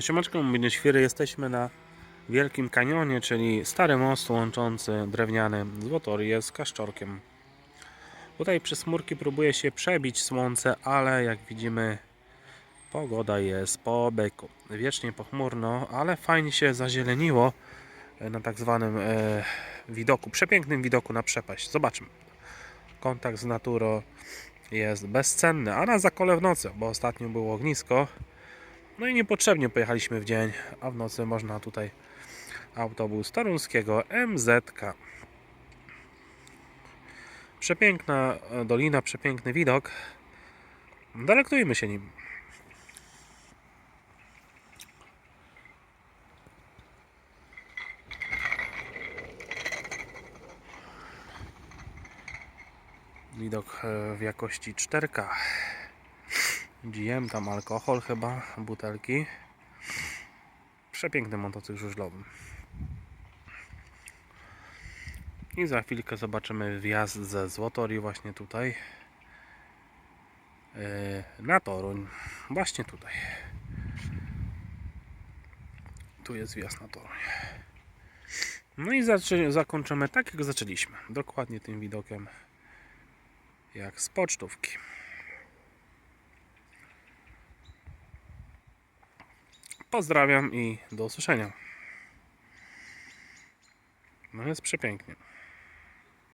Siemaczko, mówię Świry, jesteśmy na Wielkim Kanionie, czyli stary most łączący drewniany Złotorię z Kaszczorkiem. Tutaj przez chmurki próbuje się przebić słońce, ale jak widzimy pogoda jest po byku. Wiecznie pochmurno, ale fajnie się zazieleniło na tak zwanym e, widoku, przepięknym widoku na przepaść. Zobaczmy. Kontakt z naturą jest bezcenny, a na zakole w nocy, bo ostatnio było ognisko. No i niepotrzebnie pojechaliśmy w dzień, a w nocy można tutaj autobus toruńskiego MZK. Przepiękna dolina, przepiękny widok. Delektujmy się nim. Widok e, w jakości 4K. GM, tam alkohol chyba, butelki. Przepiękny motocykl żużlowy. I za chwilkę zobaczymy wjazd ze Złotorii właśnie tutaj. Yy, Na Toruń. Właśnie tutaj. Tu jest wjazd na Toruń. No i zakończymy tak jak zaczęliśmy. Dokładnie tym widokiem jak z pocztówki. Pozdrawiam i do usłyszenia. No jest przepięknie.